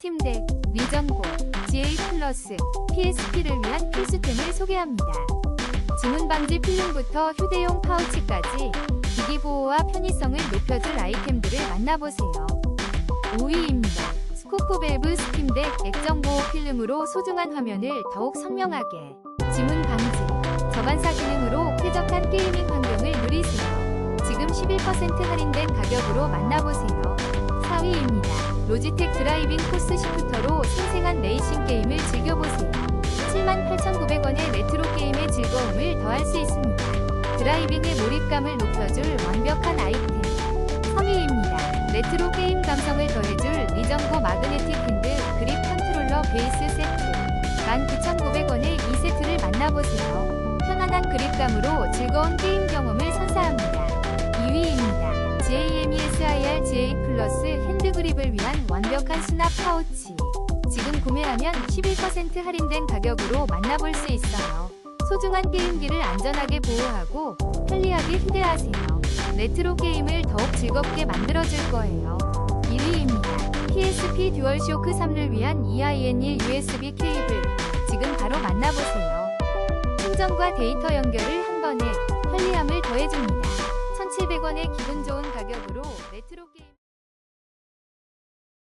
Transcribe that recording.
스팀덱, 리전고, GA 플러스, PSP를 위한 필수템을 소개합니다. 지문 방지 필름부터 휴대용 파우치까지 기기 보호와 편의성을 높여줄 아이템들을 만나보세요. 5위입니다. 스코프 밸브 스팀덱 액정 보호 필름으로 소중한 화면을 더욱 선명하게 지문 방지, 저반사 기능으로 쾌적한 게이밍 환경을 누리세요. 지금 11% 할인된 가격으로 만나보세요. 4위입니다. 로지텍 드라이빙 코스 시프터로 생생한 레이싱 게임을 즐겨보세요. 78,900원의 레트로 게임의 즐거움을 더할 수 있습니다. 드라이빙의 몰입감을 높여줄 완벽한 아이템. 3위입니다. 레트로 게임 감성을 더해줄 리정고 마그네틱 핸드 그립 컨트롤러 베이스 세트. 19,900원의 이 세트를 만나보세요. 편안한 그립감으로 즐거운 게임 경험을 선사합니다. 2위입니다. JMESIR GA 플러스 그립을 위한 완벽한 수납 파우치. 지금 구매하면 11% 할인된 가격으로 만나볼 수 있어요. 소중한 게임기를 안전하게 보호하고 편리하게 휴대하세요. 레트로 게임을 더욱 즐겁게 만들어줄 거예요. 1위입니다. PSP 듀얼쇼크 3를 위한 E EIN1 USB 케이블. 지금 바로 만나보세요. 충전과 데이터 연결을 한 번에 편리함을 더해줍니다. 1,700원의 기분 좋은 가격으로 레트로 게임